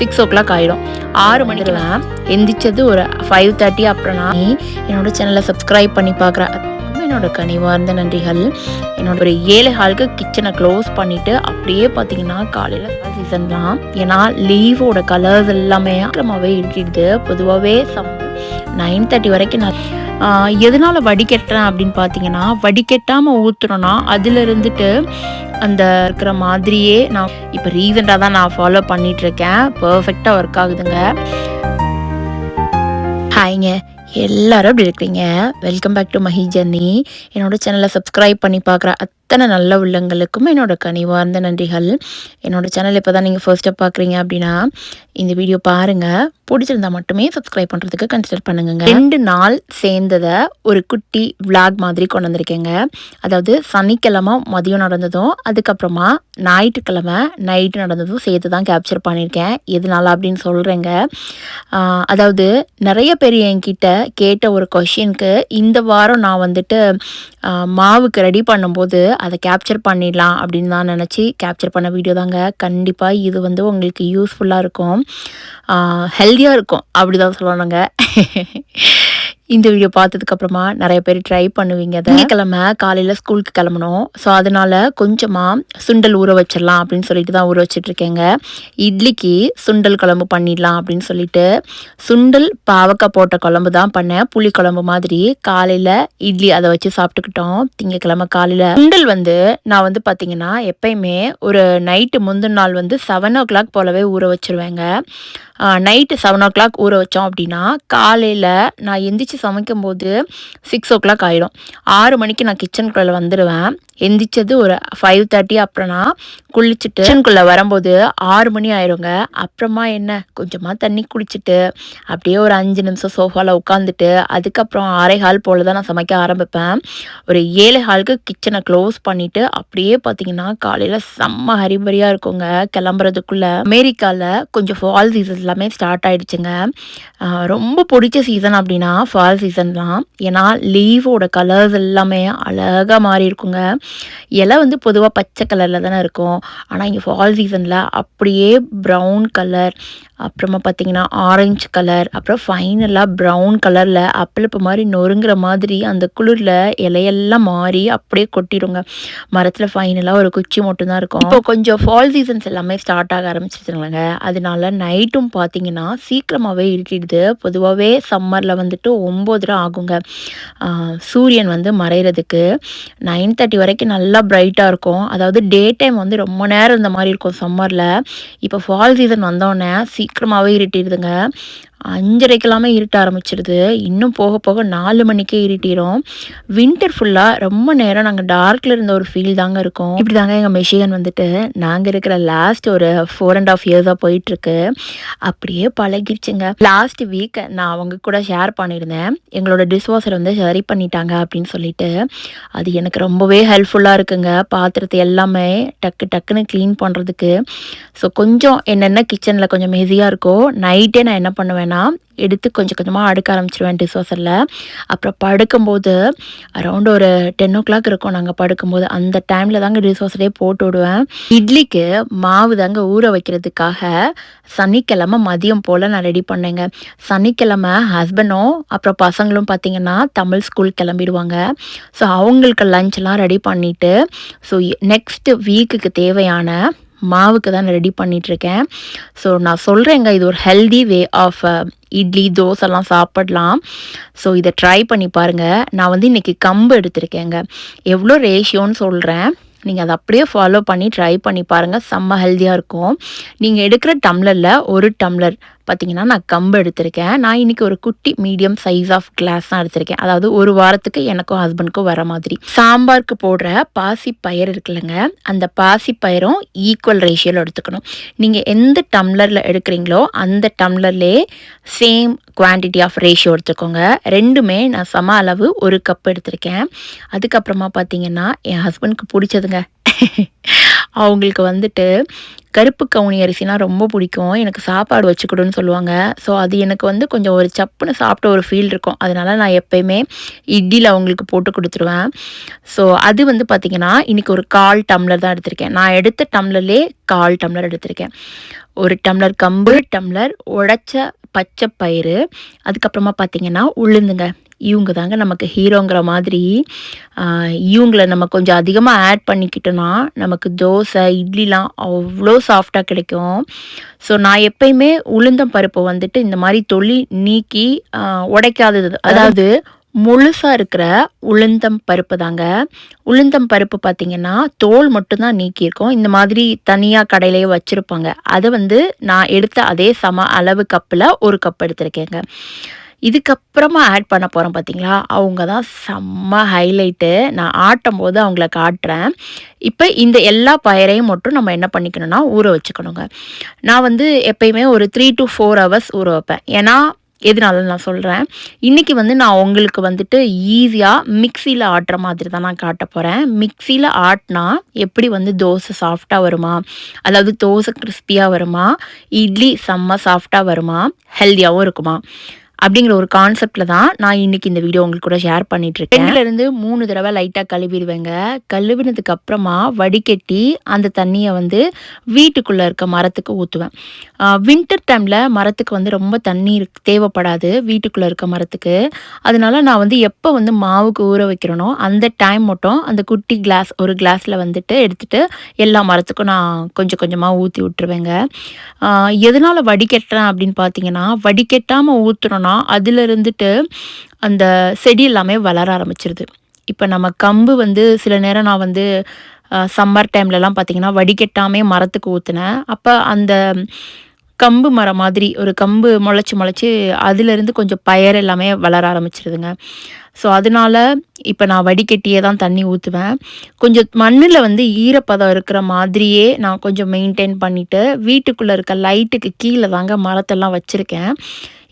Six ஓ clock ஆயிடும். ஆறு மணிக்கெல்லாம் எந்திரிச்சது ஒரு ஃபைவ் தேர்ட்டி அப்புறம் நான் என்னோட சேனலை சப்ஸ்கிரைப் பண்ணி பார்க்குறேன் என்னோட கனிவார்ந்த நன்றிகள். என்னோட ஒரு ஏழு ஹாலுக்கு கிச்சனை க்ளோஸ் பண்ணிட்டு அப்படியே பார்த்தீங்கன்னா காலையில் சீசன் தான். ஏன்னா லீவோட கலர்ஸ் எல்லாமே அக்கிரமாகவே இருக்கிடுது பொதுவாகவே சம் நைன் தேர்ட்டி வரைக்கும் நான் எதனால் வடிகட்டுறேன் அப்படின்னு பார்த்தீங்கன்னா வடிகட்டாமல் ஊற்றுறோன்னா அதில் இருந்துட்டு அந்த இருக்கிற மாதிரியே நான் இப்போ ரீசெண்டாக தான் நான் ஃபாலோ பண்ணிகிட்ருக்கேன் இருக்கேன் பர்ஃபெக்டாக ஒர்க் ஆகுதுங்க. ஹாய்ங்க எல்லாரும் அப்படி இருக்கிறீங்க? Welcome back to Mahi journey என்னோட சேனலை சப்ஸ்கிரைப் பண்ணி பார்க்குற அத்தனை நல்ல உள்ளங்களுக்கும் என்னோட கனிவார்ந்த நன்றிகள். என்னோட சேனல் இப்போ தான் நீங்கள் ஃபர்ஸ்ட்டாக பார்க்குறீங்க அப்படின்னா இந்த வீடியோ பாருங்கள் பிடிச்சிருந்தா மட்டுமே சப்ஸ்கிரைப் பண்ணுறதுக்கு கன்சிடர் பண்ணுங்க ரெண்டு நாள் சேர்ந்ததை ஒரு குட்டி விளாக் மாதிரி கொண்டு வந்திருக்கேங்க. அதாவது சனிக்கிழமை மதியம் நடந்ததும் அதுக்கப்புறமா ஞாயிற்றுக்கிழமை நைட்டு நடந்ததும் சேர்த்து தான் கேப்சர் பண்ணியிருக்கேன். எதனால அப்படின்னு சொல்கிறேங்க அதாவது நிறைய பேர் என்கிட்ட கேட்ட ஒரு கொஷினுக்கு இந்த வாரம் நான் வந்துட்டு மாவுக்கு ரெடி பண்ணும்போது அதை கேப்சர் பண்ணிடலாம் அப்படின்னு தான் நினச்சி கேப்சர் பண்ண வீடியோ தாங்க. கண்டிப்பாக இது வந்து உங்களுக்கு யூஸ்ஃபுல்லாக இருக்கும். ஹெல்த்தியாக இருக்கும். அப்படி தான் சொல்லணுங்க. இந்த வீடியோ பார்த்ததுக்கு அப்புறமா நிறைய பேர் ட்ரை பண்ணுவீங்க திங்கக்கிழமை காலையில் ஸ்கூலுக்கு கிளம்பணும். ஸோ அதனால கொஞ்சமாக சுண்டல் ஊற வச்சிடலாம் அப்படின்னு சொல்லிட்டு தான் ஊற வச்சிட்டு இருக்கேங்க. இட்லிக்கு சுண்டல் குழம்பு பண்ணிடலாம் அப்படின்னு சொல்லிட்டு சுண்டல் பாவக்காய் போட்ட குழம்பு தான் பண்ணேன். புளி குழம்பு மாதிரி காலையில் இட்லி அதை வச்சு சாப்பிட்டுக்கிட்டோம். திங்கக்கிழமை காலையில் சுண்டல் வந்து நான் வந்து பார்த்தீங்கன்னா எப்பயுமே ஒரு நைட்டு முந்தின நாள் வந்து செவன் ஓ கிளாக் போலவே ஊற வச்சிருவேங்க. நைட்டு செவன் ஓ கிளாக் ஊற வச்சோம் அப்படின்னா காலையில் நான் எந்திரிச்சு சமைக்கும்போது சிக்ஸ் ஓ கிளாக் ஆகிடும் ஆறு மணிக்கு நான் கிச்சனுக்குள்ளே வந்துடுவேன் எந்திரிச்சது ஒரு ஃபைவ் தேர்ட்டி அப்புறம்னா குளிச்சுட்டு கிச்சனுக்குள்ளே வரும்போது ஆறு மணி ஆயிருங்க. அப்புறமா என்ன? கொஞ்சமாக தண்ணி குடிச்சிட்டு அப்படியே ஒரு அஞ்சு நிமிஷம் சோஃபாவில் உட்காந்துட்டு அதுக்கப்புறம் ஆறே ஹால் போல் தான் நான் சமைக்க ஆரம்பிப்பேன். ஒரு ஏழு ஹாலுக்கு கிச்சனை க்ளோஸ் பண்ணிவிட்டு அப்படியே பார்த்தீங்கன்னா காலையில் செம்ம ஹரிபரியாக இருக்குங்க. கிளம்புறதுக்குள்ளே அமெரிக்காவில் கொஞ்சம் ஃபால் சீசன் எல்லாமே ஸ்டார்ட் ஆயிடுச்சுங்க. ஆஹ் ரொம்ப பிடிச்ச சீசன் அப்படின்னா ஃபால் சீசன்லாம் ஏன்னா லீவோட கலர்ஸ் எல்லாமே அழகாக மாறி இருக்குங்க. இலை வந்து பொதுவாக பச்சை கலரில் தானே இருக்கும். ஆனால் இங்கே ஃபால் சீசனில் அப்படியே ப்ரௌன் கலர் அப்புறமா பார்த்தீங்கன்னா ஆரஞ்சு கலர் அப்புறம் ஃபைனலாக ப்ரௌன் கலரில் அப்பளப்பு மாதிரி நொறுங்குற மாதிரி அந்த குளிரில் இலையெல்லாம் மாறி அப்படியே கொட்டிடுங்க. மரத்தில் ஃபைனலாக ஒரு குச்சி மட்டும்தான் இருக்கும். இப்போ கொஞ்சம் ஃபால் சீசன்ஸ் எல்லாமே ஸ்டார்ட் ஆக ஆரம்பிச்சிருச்சுங்களேங்க. அதனால நைட்டும் பார்த்தீங்கன்னா சீக்கிரமாகவே இருட்டிடுது. பொதுவாகவே சம்மரில் வந்துட்டு ஒம்போதரை ஆகுங்க. சூரியன் வந்து மறையிறதுக்கு நைன் தேர்ட்டி வரைக்கும் நல்லா பிரைட்டாக இருக்கும். அதாவது டே டைம் வந்து ரொம்ப நேரம் இந்த மாதிரி இருக்கும் சம்மரில் இப்போ ஃபால் சீசன் வந்தோடனே சீக்கிரமாகவே இருட்டிடுதுங்க. அஞ்சரைக்கெல்லாமே இருட்ட ஆரம்பிச்சிடுது இன்னும் போக போக நாலு மணிக்கே இருட்டிடும் வின்டர் ஃபுல்லாக ரொம்ப நேரம் நாங்கள் டார்க்கில் இருந்த ஒரு ஃபீல் தாங்க இருக்கும். இப்படி தாங்க எங்கள் மெஷிகன் வந்துட்டு. நாங்கள் இருக்கிற லாஸ்ட் ஒரு ஃபோர் அண்ட் ஆஃப் இயர்ஸாக போயிட்டுருக்கு. அப்படியே பழகிடுச்சுங்க லாஸ்ட் வீக் நான் அவங்க கூட ஷேர் பண்ணியிருந்தேன். எங்களோட டிஷ்வாஷர் வந்து சரி பண்ணிட்டாங்க அப்படின்னு சொல்லிட்டு. அது எனக்கு ரொம்பவே ஹெல்ப்ஃபுல்லாக இருக்குங்க. பாத்திரத்தை எல்லாமே டக்கு டக்குன்னு க்ளீன் பண்ணுறதுக்கு ஸோ கொஞ்சம் என்னென்ன கிச்சனில் கொஞ்சம் மெஸியாக இருக்கோ நைட்டே நான் என்ன பண்ணுவேன்னா எடுத்து கொஞ்சம் கொஞ்சமாக அடுக்க ஆரம்பிச்சிருவேன் டிஷ்வாஷரில் அப்புறம் படுக்கும்போது அரௌண்ட் ஒரு டென் ஓ கிளாக் இருக்கும் நாங்கள் படுக்கும்போது. அந்த டைமில் தாங்க டிஷ்வாஷரே போட்டு விடுவேன். இட்லிக்கு மாவு தாங்க ஊற வைக்கிறதுக்காக சனிக்கிழமை மதியம் போல் நான் ரெடி பண்ணேங்க. சனிக்கிழமை ஹஸ்பண்டும் அப்புறம் பசங்களும் பார்த்தீங்கன்னா தமிழ் ஸ்கூல் கிளம்பிடுவாங்க. ஸோ அவங்களுக்கு லஞ்செலாம் ரெடி பண்ணிவிட்டு ஸோ நெக்ஸ்ட் வீக்குக்கு தேவையான மாவுக்கு தான் ரெடி பண்ணிகிட்ருக்கேன் ஸோ நான் சொல்கிறேங்க இது ஒரு ஹெல்தி வே ஆஃப் இட்லி தோசைலாம் சாப்பிடலாம். ஸோ இதை ட்ரை பண்ணி பாருங்கள் நான் வந்து இன்றைக்கி கம்பு எடுத்திருக்கேங்க. எவ்வளோ ரேஷியோன்னு சொல்கிறேன் நீங்கள் அதை அப்படியே ஃபாலோ பண்ணி ட்ரை பண்ணி பாருங்கள் செம்ம ஹெல்த்தியாக இருக்கும். நீங்கள் எடுக்கிற டம்ளரில் ஒரு டம்ளர் பார்த்தீங்கன்னா நான் கம்பு எடுத்திருக்கேன். நான் இன்றைக்கி ஒரு குட்டி மீடியம் சைஸ் ஆஃப் கிளாஸ் தான் எடுத்திருக்கேன். அதாவது ஒரு வாரத்துக்கு எனக்கும் ஹஸ்பண்டுக்கும் வர மாதிரி. சாம்பாருக்கு போடுற பாசி பயிர் இருக்குல்லங்க. அந்த பாசி பயிரும் ஈக்குவல் ரேஷியோவில் எடுத்துக்கணும். நீங்கள் எந்த டம்ளரில் எடுக்கிறீங்களோ அந்த டம்ளர்லே சேம் குவான்டிட்டி ஆஃப் ரேஷியோ எடுத்துக்கோங்க. ரெண்டுமே நான் சம அளவு ஒரு கப் எடுத்திருக்கேன். அதுக்கப்புறமா பார்த்தீங்கன்னா என் ஹஸ்பண்டுக்கு பிடிச்சதுங்க. அவங்களுக்கு வந்துட்டு கருப்பு கவுனி அரிசினா ரொம்ப பிடிக்கும். எனக்கு சாப்பாடு வச்சு சொல்லுவாங்க. ஸோ அது எனக்கு வந்து கொஞ்சம் ஒரு சப்புன்னு சாப்பிட்ட ஒரு ஃபீல் இருக்கும். அதனால நான் எப்பயுமே இட்லியில் அவங்களுக்கு போட்டு கொடுத்துருவேன். ஸோ அது வந்து பார்த்திங்கன்னா இன்றைக்கி ஒரு கால் டம்ளர் தான் எடுத்திருக்கேன். நான் எடுத்த டம்ளர்லேயே கால் டம்ளர் எடுத்திருக்கேன். ஒரு டம்ளர் கம்பு டம்ளர் உடைச்ச பச்சை பயிறு. அதுக்கப்புறமா பார்த்திங்கன்னா உளுந்துங்க. இவங்க தாங்க நமக்கு ஹீரோங்கிற மாதிரி இவங்களை நம்ம கொஞ்சம் அதிகமாக ஆட் பண்ணிக்கிட்டோன்னா நமக்கு தோசை இட்லிலாம் அவ்வளோ சாஃப்டாக கிடைக்கும். ஸோ நான் எப்பயுமே உளுந்தம் பருப்பை வந்துட்டு இந்த மாதிரி தொழில் நீக்கி உடைக்காதது. அதாவது முழுசாக இருக்கிற உளுந்தம் பருப்பு தாங்க உளுந்தம் பருப்பு பார்த்திங்கன்னா தோல் மட்டும்தான் நீக்கியிருக்கோம். இந்த மாதிரி தனியாக கடையிலேயே வச்சுருப்பாங்க. அதை வந்து நான் எடுத்த அதே சம அளவு கப்பில் ஒரு கப் எடுத்திருக்கேங்க. இதுக்கப்புறமா ஆட் பண்ண போகிறோம் பார்த்தீங்களா அவங்க தான் செம்ம ஹைலைட்டு நான் ஆட்டும் போது அவங்கள காட்டுறேன். இப்போ இந்த எல்லா பயிரையும் மட்டும் நம்ம என்ன பண்ணிக்கணும்னா ஊற வச்சுக்கணுங்க. நான் வந்து எப்பயுமே ஒரு த்ரீ டு ஃபோர் ஹவர்ஸ் ஊற வைப்பேன். ஏன்னா எதனால நான் சொல்கிறேன் இன்றைக்கி வந்து நான் உங்களுக்கு வந்துட்டு ஈஸியாக மிக்சியில் ஆட்டுற மாதிரி தான் நான் காட்ட போகிறேன் மிக்சியில் ஆட்டினா எப்படி வந்து தோசை சாஃப்டாக வருமா? அதாவது தோசை கிறிஸ்பியாக வருமா? இட்லி செம்ம சாஃப்டாக வருமா? ஹெல்த்தியாகவும் இருக்குமா? அப்படிங்கிற ஒரு கான்செப்டில் தான் நான் இன்னைக்கு இந்த வீடியோ உங்களுக்கு கூட ஷேர் பண்ணிட்டு இருக்கேன் இருந்து மூணு தடவை லைட்டாக கழுவிடுவேங்க. கழுவினதுக்கு அப்புறமா வடிகட்டி அந்த தண்ணியை வந்து வீட்டுக்குள்ளே இருக்க மரத்துக்கு ஊற்றுவேன் வின்டர் டைமில் மரத்துக்கு வந்து ரொம்ப தண்ணி தேவைப்படாது வீட்டுக்குள்ளே இருக்க மரத்துக்கு. அதனால நான் வந்து எப்போ வந்து மாவுக்கு ஊற வைக்கிறேனோ அந்த டைம் மட்டும் அந்த குட்டி கிளாஸ் ஒரு கிளாஸில் வந்துட்டு எடுத்துகிட்டு எல்லா மரத்துக்கும் நான் கொஞ்சம் கொஞ்சமாக ஊற்றி விட்டுருவேங்க. எதனால் வடிகட்டுறேன் அப்படின்னு பார்த்தீங்கன்னா வடிகட்டாமல் ஊற்றுறோன்னா அதில் இருந்துட்டு அந்த செடி எல்லாமே வளர ஆரம்பிச்சிருது. இப்போ நம்ம கம்பு வந்து சில நேரம் நான் வந்து சம்மர் டைம்லலாம் பார்த்திங்கன்னா வடிகட்டாமே மரத்துக்கு ஊற்றுனேன் அப்போ அந்த கம்பு மரம் மாதிரி ஒரு கம்பு முளைச்சி முளைச்சி அதுலேருந்து கொஞ்சம் பயர் எல்லாமே வளர ஆரம்பிச்சிருதுங்க. ஸோ அதனால இப்போ நான் வடிகட்டியே தான் தண்ணி ஊற்றுவேன் கொஞ்சம் மண்ணில் வந்து ஈரப்பதம் இருக்கிற மாதிரியே நான் கொஞ்சம் மெயின்டைன் பண்ணிவிட்டு வீட்டுக்குள்ளே இருக்க லைட்டுக்கு கீழே தாங்க மரத்தெல்லாம் வச்சுருக்கேன்.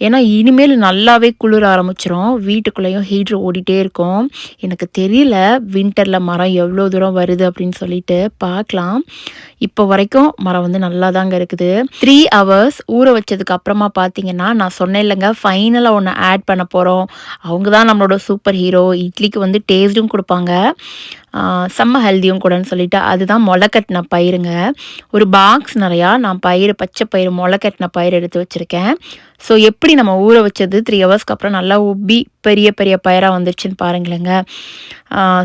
ஏன்னா இனிமேல் நல்லாவே குளிர ஆரம்பிச்சிரும். வீட்டுக்குள்ளேயும் ஹீட்ரு ஓடிட்டே இருக்கும். எனக்கு தெரியல வின்டரில் மரம் எவ்வளோ தூரம் வருது அப்படின்னு சொல்லிட்டு பார்க்கலாம். இப்போ வரைக்கும் மரம் வந்து நல்லா தாங்க இருக்குது. த்ரீ ஹவர்ஸ் ஊற வச்சதுக்கு அப்புறமா பார்த்தீங்கன்னா நான் சொன்னேன் இல்லைங்க ஃபைனலாக ஒன்று ஆட் பண்ண போகிறோம் அவங்க தான் நம்மளோட சூப்பர் ஹீரோ இட்லிக்கு வந்து டேஸ்ட்டும் கொடுப்பாங்க. செம்ம ஹெல்த்தியும் கூடன்னு சொல்லிட்டு அதுதான் முளைக்கட்டின பயிருங்க. ஒரு பாக்ஸ் நிறையா நான் பயிர் பச்சை பயிர் முளைக்கட்டின பயிர் எடுத்து வச்சுருக்கேன். ஸோ எப்படி நம்ம ஊற வச்சது த்ரீ ஹவர்ஸ்க்கு அப்புறம் நல்லா உப்பி பெரிய பெரிய பயிராக வந்துருச்சுன்னு பாருங்களேங்க.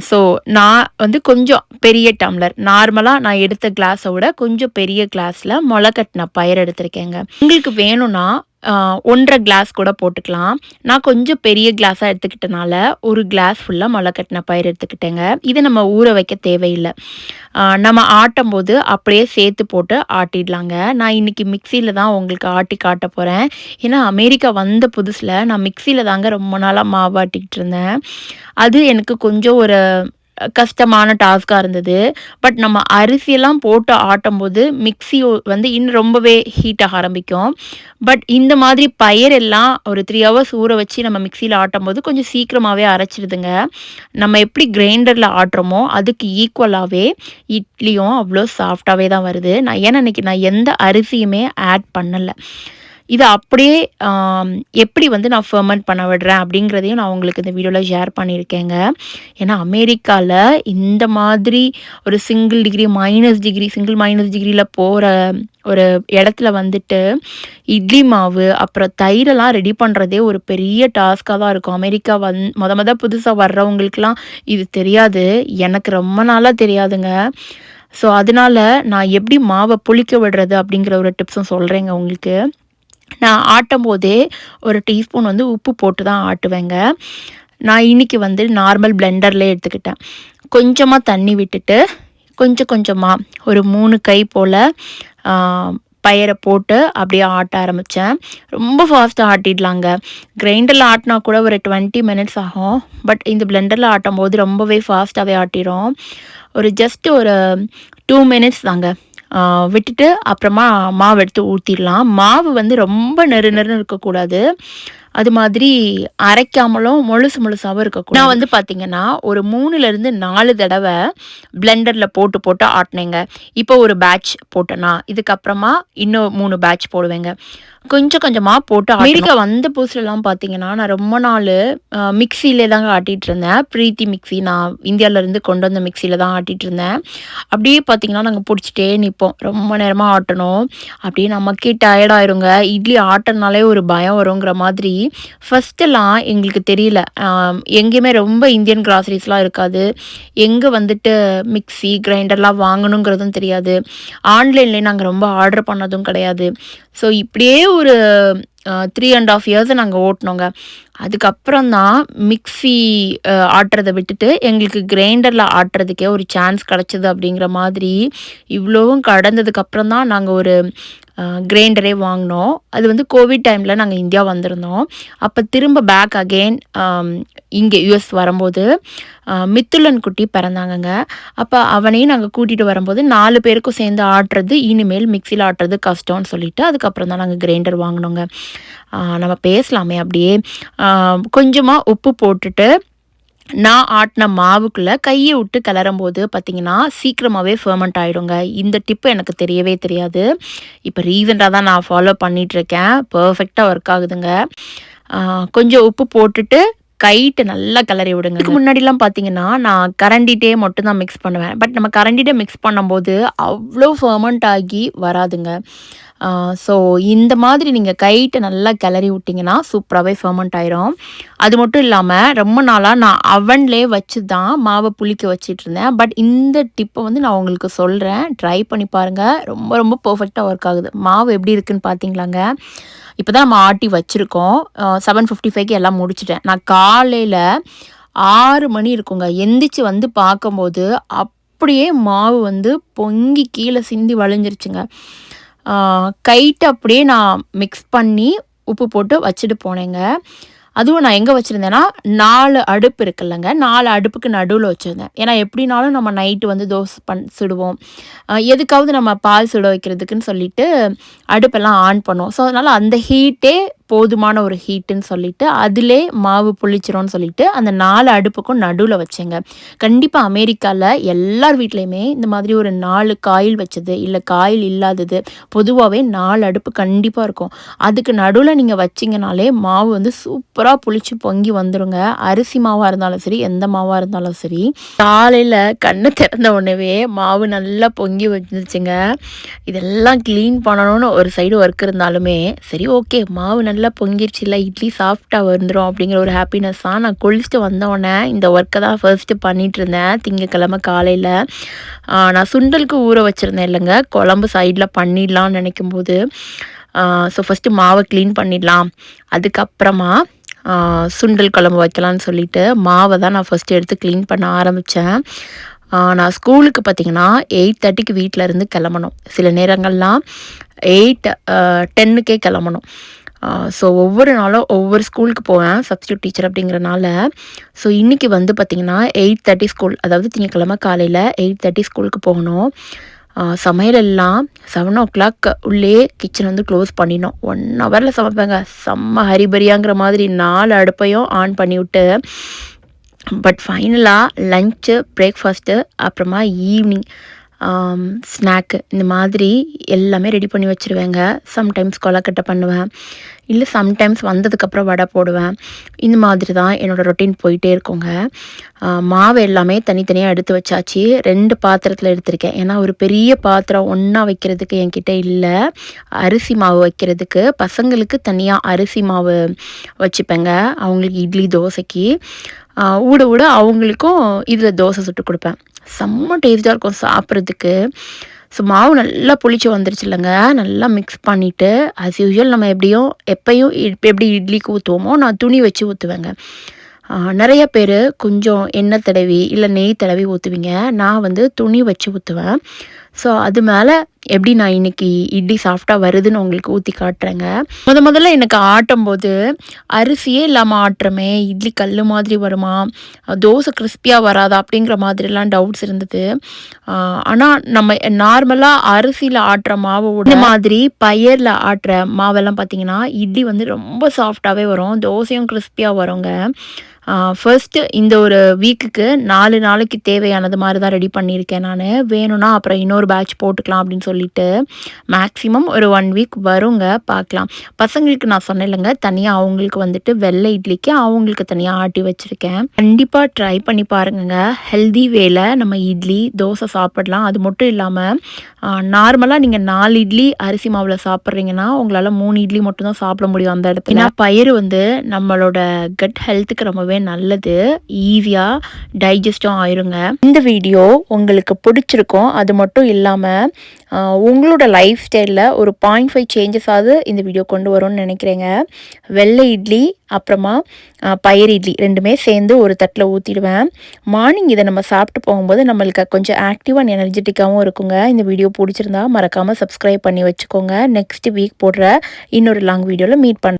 ஸோ நான் வந்து கொஞ்சம் பெரிய டம்ளர் நார்மலாக நான் எடுத்த கிளாஸை விட கொஞ்சம் பெரிய கிளாஸில் முளை கட்டின பயிர் எடுத்திருக்கேங்க. உங்களுக்கு வேணும்னா ஒன்றரை கிளாஸ் கூட போட்டுக்கலாம். நான் கொஞ்சம் பெரிய கிளாஸாக எடுத்துக்கிட்டனால ஒரு கிளாஸ் ஃபுல்லாக மழை கட்டின பயிர் எடுத்துக்கிட்டேங்க. இதை நம்ம ஊற வைக்க தேவையில்லை. நம்ம ஆட்டும் போது அப்படியே சேர்த்து போட்டு ஆட்டிடலாங்க. நான் இன்றைக்கி மிக்சியில் தான் உங்களுக்கு ஆட்டி காட்ட போகிறேன் ஏன்னா அமெரிக்கா வந்த புதுசில் நான் மிக்சியில் தாங்க ரொம்ப நாளாக மாவாட்டிக்கிட்டு இருந்தேன். அது எனக்கு கொஞ்சம் ஒரு கஷ்டமான டாஸ்காக இருந்தது. பட் நம்ம அரிசியெல்லாம் போட்டு ஆட்டும் போது மிக்சி வந்து இன்னும் ரொம்பவே ஹீட்டாக ஆரம்பிக்கும். பட் இந்த மாதிரி பயிரெல்லாம் ஒரு த்ரீ ஹவர்ஸ் ஊற வச்சு நம்ம மிக்சியில் ஆட்டும் போது கொஞ்சம் சீக்கிரமாகவே அரைச்சிடுதுங்க நம்ம எப்படி கிரைண்டரில் ஆட்டுறோமோ அதுக்கு ஈக்குவலாகவே இட்லியும் அவ்வளோ சாஃப்டாகவே தான் வருது. நான் ஏன்னா அன்றைக்கி நான் எந்த அரிசியுமே ஆட் பண்ணலை. இதை அப்படியே எப்படி வந்து நான் ஃபர்மெண்ட் பண்ண விடுறேன் அப்படிங்கிறதையும் நான் உங்களுக்கு இந்த வீடியோவில் ஷேர் பண்ணியிருக்கேங்க. ஏன்னா அமெரிக்காவில் இந்த மாதிரி ஒரு single degree minus degree single minus டிகிரியில் போகிற ஒரு இடத்துல வந்துட்டு இட்லி மாவு அப்புறம் தயிரெல்லாம் ரெடி பண்ணுறதே ஒரு பெரிய டாஸ்க்காக தான் இருக்கும். அமெரிக்கா வந் மொத மொதல் புதுசாக வர்றவங்களுக்கெலாம் இது தெரியாது. எனக்கு ரொம்ப நாளாக தெரியாதுங்க. ஸோ அதனால் நான் எப்படி மாவை புளிக்க விடுறது அப்படிங்கிற ஒரு டிப்ஸும் சொல்கிறேங்க உங்களுக்கு. நான் ஆட்டும் போதே ஒரு டீஸ்பூன் வந்து உப்பு போட்டு தான் ஆட்டுவேங்க. நான் இன்றைக்கி வந்து நார்மல் பிளெண்டர்லேயே எடுத்துக்கிட்டேன். கொஞ்சமாக தண்ணி விட்டுட்டு கொஞ்சம் கொஞ்சமாக ஒரு மூணு கை போல் பயிரை போட்டு அப்படியே ஆட்ட ஆரம்பித்தேன் ரொம்ப ஃபாஸ்ட்டாக ஆட்டிடலாங்க. கிரைண்டரில் ஆட்டினா கூட ஒரு டுவெண்ட்டி மினிட்ஸ் ஆகும். பட் இந்த பிளெண்டரில் ஆட்டும் போது ரொம்பவே ஃபாஸ்ட்டாகவே ஆட்டிடும் ஒரு ஜஸ்ட் ஒரு டூ மினிட்ஸ் தாங்க. விட்டுட்டு அப்புறமா மாவு எடுத்து ஊற்றிடலாம் மாவு வந்து ரொம்ப நெரு நெருன்னு இருக்கக்கூடாது. அது மாதிரி அரைக்காமலும் முழுசு முழுசாகவும் இருக்கக்கூடாது. நான் வந்து பார்த்தீங்கன்னா ஒரு மூணுலேருந்து நாலு தடவை பிளெண்டரில் போட்டு போட்டு ஆட்டினேங்க. இப்போ ஒரு பேட்ச் போட்டேனா இதுக்கப்புறமா இன்னும் மூணு பேட்ச் போடுவேங்க. கொஞ்சம் கொஞ்சமாக போட்டு அமெரிக்கா வந்த புதுசுலலாம் பார்த்தீங்கன்னா நான் ரொம்ப நாள் மிக்சியிலே தாங்க ஆட்டிகிட்டு இருந்தேன் ப்ரீத்தி மிக்சி நான் இந்தியாவிலேருந்து கொண்டு வந்த மிக்சியில் தான் ஆட்டிகிட்டு இருந்தேன் அப்படியே பார்த்தீங்கன்னா நாங்கள் பிடிச்சிட்டே நிற்போம் ரொம்ப நேரமாக ஆட்டணும். அப்படியே நமக்கே டயர்டாயிருங்க இட்லி ஆட்டினாலே ஒரு பயம் வருங்கிற மாதிரி ஃபஸ்ட்டெல்லாம் எங்களுக்கு தெரியல. எங்கேயுமே ரொம்ப இந்தியன் கிராசரிஸ்லாம் இருக்காது. எங்கே வந்துட்டு மிக்ஸி கிரைண்டர்லாம் வாங்கணுங்கிறதும் தெரியாது. ஆன்லைன்லேயே நாங்கள் ரொம்ப ஆர்டர் பண்ணதும் கிடையாது. ஸோ இப்படியே ஒரு த்ரீ அண்ட் ஆஃப் இயர்ஸ் நாங்கள் ஓட்டினோங்க. அதுக்கப்புறம் தான் மிக்ஸி ஆட்டுறதை விட்டுட்டு எங்களுக்கு கிரைண்டரில் ஆட்டுறதுக்கே ஒரு சான்ஸ் கிடச்சிது அப்படிங்கிற மாதிரி இவ்வளோவும் கடந்ததுக்கப்புறம் தான் நாங்கள் ஒரு கிரைண்டரே வாங்கினோம். அது வந்து கோவிட் டைமில் நாங்கள் இந்தியா வந்திருந்தோம். அப்போ திரும்ப பேக் அகெயின் இங்கே யூஎஸ் வரும்போது மித்துலன் குட்டி பிறந்தாங்கங்க. அப்போ அவனையும் நாங்கள் கூட்டிகிட்டு வரும்போது நாலு பேருக்கும் சேர்ந்து ஆட்டுறது இனிமேல் மிக்சியில் ஆட்டுறது கஷ்டம்னு சொல்லிட்டு அதுக்கப்புறம் தான் நாங்கள் கிரைண்டர் வாங்கினோங்க. நம்ம பேசலாமே அப்படியே. கொஞ்சமாக உப்பு போட்டுட்டு நான் ஆட்டின மாவுக்குள்ளே கையை விட்டு கிளறும் போது பார்த்தீங்கன்னா சீக்கிரமாகவே ஃபர்மெண்ட் ஆகிடுங்க இந்த டிப்பு எனக்கு தெரியவே தெரியாது. இப்போ ரீசெண்டாக தான் நான் ஃபாலோ பண்ணிகிட்ருக்கேன் பர்ஃபெக்டாக ஒர்க் ஆகுதுங்க. கொஞ்சம் உப்பு போட்டுட்டு கைட்டு நல்லா கிளறி விடுங்க. இதுக்கு முன்னாடிலாம் பார்த்தீங்கன்னா நான் கரண்டிட்டே மட்டும் தான் மிக்ஸ் பண்ணுவேன். பட் நம்ம கரண்டிட்டே மிக்ஸ் பண்ணும்போது அவ்வளோ ஃபர்மெண்ட் ஆகி வராதுங்க. ஸோ இந்த மாதிரி நீங்கள் கைட்டு நல்லா கிளறி விட்டிங்கன்னா சூப்பராகவே ஃபர்மெண்ட் ஆயிரும். அது மட்டும் இல்லாமல் ரொம்ப நாளாக நான் அவன்லேயே வச்சு தான் மாவை புளிக்க வச்சிட்டு இருந்தேன் பட் இந்த டிப்பை வந்து நான் உங்களுக்கு சொல்கிறேன் ட்ரை பண்ணி பாருங்கள் ரொம்ப ரொம்ப பர்ஃபெக்டாக ஒர்க் ஆகுது. மாவு எப்படி இருக்குன்னு பார்த்தீங்களாங்க இப்போ தான் நம்ம ஆட்டி வச்சுருக்கோம். செவன் ஃபிஃப்டி ஃபைவ்க்கு எல்லாம் முடிச்சிட்டேன். நான் காலையில் ஆறு மணி இருக்குங்க. எந்திரிச்சு வந்து பார்க்கும்போது அப்படியே மாவு வந்து பொங்கி கீழே சிந்தி வளைஞ்சிருச்சுங்க கைட்டு அப்படியே நான் மிக்ஸ் பண்ணி உப்பு போட்டு வச்சுட்டு போனேங்க. அதுவும் நான் எங்கே வச்சுருந்தேன்னா நாலு அடுப்பு இருக்குல்லங்க. நாலு அடுப்புக்கு நடுவில் வச்சுருந்தேன். ஏன்னா எப்படினாலும் நம்ம நைட்டு வந்து தோசை பண் சுடுவோம். எதுக்காவது நம்ம பால் சுட வைக்கிறதுக்குன்னு சொல்லிட்டு அடுப்பெல்லாம் ஆன் பண்ணுவோம் ஸோ அதனால் அந்த ஹீட்டே போதுமான ஒரு ஹீட்டுன்னு சொல்லிட்டு அதிலே மாவு புளிச்சிரும்னு சொல்லிட்டு அந்த நாலு அடுப்புக்கும் நடுவில் வச்சேங்க. கண்டிப்பாக அமெரிக்காவில் எல்லார் வீட்லேயுமே இந்த மாதிரி ஒரு நாலு காயில் வச்சது இல்லை காயில் இல்லாதது பொதுவாகவே நாலு அடுப்பு கண்டிப்பாக இருக்கும். அதுக்கு நடுவில் நீங்கள் வச்சிங்கனாலே மாவு வந்து சூப்பராக புளிச்சு பொங்கி வந்துடுங்க அரிசி மாவாக இருந்தாலும் சரி எந்த மாவாக இருந்தாலும் சரி காலையில் கண்ணை திறந்த உடனே மாவு நல்லா பொங்கி வந்துச்சுங்க. இதெல்லாம் க்ளீன் பண்ணணும்னு ஒரு சைடு ஒர்க் இருந்தாலுமே சரி ஓகே மாவு நல்லா நல்லா பொங்கிருச்சு இல்லை இட்லி சாஃப்டாக வந்துடும் அப்படிங்கிற ஒரு ஹாப்பினஸ் தான் நான் குளிச்சுட்டு வந்தோடனே இந்த ஒர்க்கை தான் ஃபர்ஸ்ட்டு பண்ணிட்டு இருந்தேன் திங்கக்கிழமை காலையில். நான் சுண்டலுக்கு ஊற வச்சுருந்தேன் இல்லைங்க. குழம்பு சைடில் பண்ணிடலாம்னு நினைக்கும் போது ஸோ ஃபஸ்ட்டு மாவை க்ளீன் பண்ணிடலாம். அதுக்கப்புறமா சுண்டல் குழம்பு வைக்கலாம்னு சொல்லிட்டு மாவை தான் நான் ஃபஸ்ட்டு எடுத்து க்ளீன் பண்ண ஆரம்பித்தேன் நான் ஸ்கூலுக்கு பார்த்தீங்கன்னா எயிட் தேர்ட்டிக்கு வீட்டில் இருந்து கிளம்பணும். சில நேரங்கள்லாம் எயிட் டென்னுக்கே கிளம்பணும். ஸோ ஒவ்வொரு நாளும் ஒவ்வொரு ஸ்கூலுக்கு போவேன் சப்ஸ்டியூட் டீச்சர் அப்படிங்கிறனால. ஸோ இன்றைக்கி வந்து பார்த்திங்கன்னா எயிட் தேர்ட்டி ஸ்கூல் அதாவது திங்கக்கிழமை காலையில் எயிட் தேர்ட்டி ஸ்கூலுக்கு போகணும். சமையல் எல்லாம் செவன் ஓ கிளாக் உள்ளே கிச்சன் வந்து க்ளோஸ் பண்ணிடணும். ஒன் ஹவரில் சமைப்பேங்க. செம்ம ஹரிபரியாங்கிற மாதிரி நாலு அடுப்பையும் ஆன் பண்ணி விட்டு பட் ஃபைனலாக லஞ்சு பிரேக்ஃபாஸ்ட்டு அப்புறமா ஈவினிங் ஸ்நாக்கு இந்த மாதிரி எல்லாமே ரெடி பண்ணி வச்சுருவேங்க. சம்டைம்ஸ் கொலக்கட்டை பண்ணுவேன். இல்லை சம்டைம்ஸ் வந்ததுக்கப்புறம் வடை போடுவேன். இந்த மாதிரி தான் என்னோடய ரொட்டீன் போயிட்டே இருக்குங்க. மாவு எல்லாமே தனித்தனியாக எடுத்து வச்சாச்சு. ரெண்டு பாத்திரத்தில் எடுத்திருக்கேன். ஏன்னா ஒரு பெரிய பாத்திரம் ஒன்றா வைக்கிறதுக்கு என்கிட்ட இல்லை. அரிசி மாவு வைக்கிறதுக்கு பசங்களுக்கு தனியாக அரிசி மாவு வச்சுப்பேங்க. அவங்களுக்கு இட்லி தோசைக்கு. ஊட ஊட அவங்களுக்கும் இதில் தோசை சுட்டு கொடுப்பேன். செம்ம டேஸ்ட்டாக இருக்கும் சாப்பிட்றதுக்கு. ஸோ மாவு நல்லா புளிச்சு வந்துருச்சு இல்லைங்க நல்லா மிக்ஸ் பண்ணிவிட்டு அஸ் யூஸ்வல் நம்ம எப்படியும் எப்பயும் இப்- எப்படி இட்லிக்கு ஊற்றுவோமோ நான் துணி வச்சு ஊற்றுவேங்க நிறைய பேர் கொஞ்சம் எண்ணெய் தடவி இல்லை நெய் தடவி ஊற்றுவீங்க நான் வந்து துணி வச்சு ஊற்றுவேன் ஸோ அது மேலே எப்படி நான் இன்னைக்கு இட்லி சாஃப்டாக வருதுன்னு உங்களுக்கு ஊற்றி காட்டுறேங்க. முத முதல்ல எனக்கு ஆட்டும் போது அரிசியே இல்லாமல் ஆட்டுறமே இட்லி கல் மாதிரி வருமா தோசை கிறிஸ்பியாக வராதா அப்படிங்கிற மாதிரிலாம் டவுட்ஸ் இருந்தது. ஆனால் நம்ம நார்மலாக அரிசியில் ஆட்டுற மாவு இந்த மாதிரி பயிரில் ஆட்டுற மாவெல்லாம் பார்த்தீங்கன்னா இட்லி வந்து ரொம்ப சாஃப்டாகவே வரும் தோசையும் கிறிஸ்பியாக வருங்க. ஃபர்ஸ்ட்டு இந்த ஒரு வீக்குக்கு நாலு நாளைக்கு தேவையானது மாதிரி தான் ரெடி பண்ணியிருக்கேன் நான். வேணும்னா அப்புறம் இன்னொரு பேட்ச் போட்டுக்கலாம் அப்படின்னு சொல்லிட்டு மேக்ஸிமம் ஒரு ஒன் வீக் வருங்க பார்க்கலாம். பசங்களுக்கு நான் சொன்னேன் இல்லைங்க தனியாக அவங்களுக்கு வந்துட்டு வெள்ளை இட்லிக்கு அவங்களுக்கு தனியாக ஆட்டி வச்சுருக்கேன். கண்டிப்பாக ட்ரை பண்ணி பாருங்க ஹெல்தி வேல நம்ம இட்லி தோசை சாப்பிடலாம். அது மட்டும் இல்லாமல் நார்மலாக நீங்கள் நாலு இட்லி அரிசி மாவில் சாப்பிட்றீங்கன்னா உங்களால் மூணு இட்லி மட்டும் தான் சாப்பிட முடியும் அந்த இடத்துல. ஏன்னா பயிர் வந்து நம்மளோட கட் ஹெல்த்துக்கு ரொம்பவே ரொம்பவே நல்லது. ஈஸியாக டைஜஸ்டும் ஆயிருங்க. இந்த வீடியோ உங்களுக்கு பிடிச்சிருக்கும் அது மட்டும் இல்லாமல் உங்களோட லைஃப் ஸ்டைலில் ஒரு பாயிண்ட் ஃபைவ் சேஞ்சஸாவது இந்த வீடியோ கொண்டு வரும்னு நினைக்கிறேங்க. வெள்ளை இட்லி அப்புறமா பயிர் இட்லி ரெண்டுமே சேர்ந்து ஒரு தட்டில் ஊற்றிடுவேன் மார்னிங் இதை நம்ம சாப்பிட்டு போகும்போது நம்மளுக்கு கொஞ்சம் ஆக்டிவ் அண்ட் எனர்ஜெட்டிக்காகவும் இருக்குங்க. இந்த வீடியோ பிடிச்சிருந்தா மறக்காமல் சப்ஸ்கிரைப் பண்ணி வச்சுக்கோங்க. நெக்ஸ்ட் வீக் போடுற இன்னொரு லாங் வீடியோவில் மீட் பண்ண